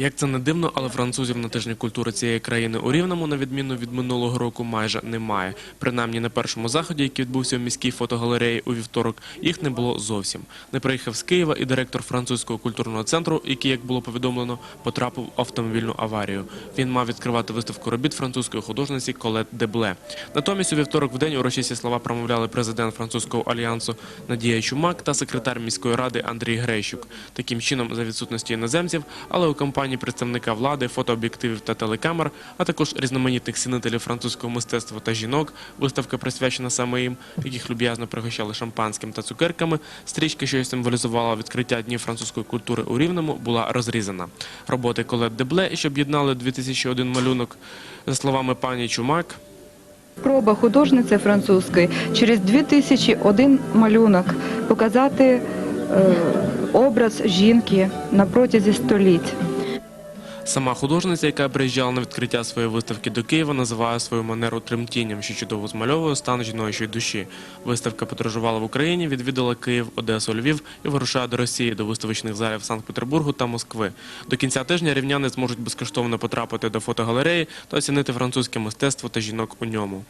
Як це не дивно, але французів на тижні культури цієї країни у Рівному, на відміну від минулого року, майже немає. Принаймні на першому заході, який відбувся в міській фотогалереї у вівторок, їх не було зовсім. Не приїхав з Києва і директор французького культурного центру, який, як було повідомлено, потрапив в автомобільну аварію. Він мав відкривати виставку робіт французької художниці Колет Дебле. Натомість у вівторок в день урочисті слова промовляли президент французького альянсу Надія Чумак та секретар міської ради Андрій Грейщук. Таким чином, за відсутності іноземців, але у компанії представника влади, фотооб'єктивів та телекамер, а також різноманітних цінителів французького мистецтва та жінок, виставка присвячена саме їм, яких люб'язно пригощали шампанським та цукерками. Стрічка, що символізувала відкриття днів французької культури у Рівному, була розрізана. Роботи Колет Дебле, що об'єднали 2001 малюнок, за словами пані Чумак, Спроба художниці французької через 2001 малюнок показати е, образ жінки на протязі століть. Сама художниця, яка приїжджала на відкриття своєї виставки до Києва, називає свою манеру тремтінням, що чудово змальовує стан жіночої душі. Виставка подорожувала в Україні, відвідала Київ, Одесу, Львів і вирушає до Росії, до виставочних залів Санкт-Петербургу та Москви. До кінця тижня рівняни зможуть безкоштовно потрапити до фотогалереї та оцінити французьке мистецтво та жінок у ньому.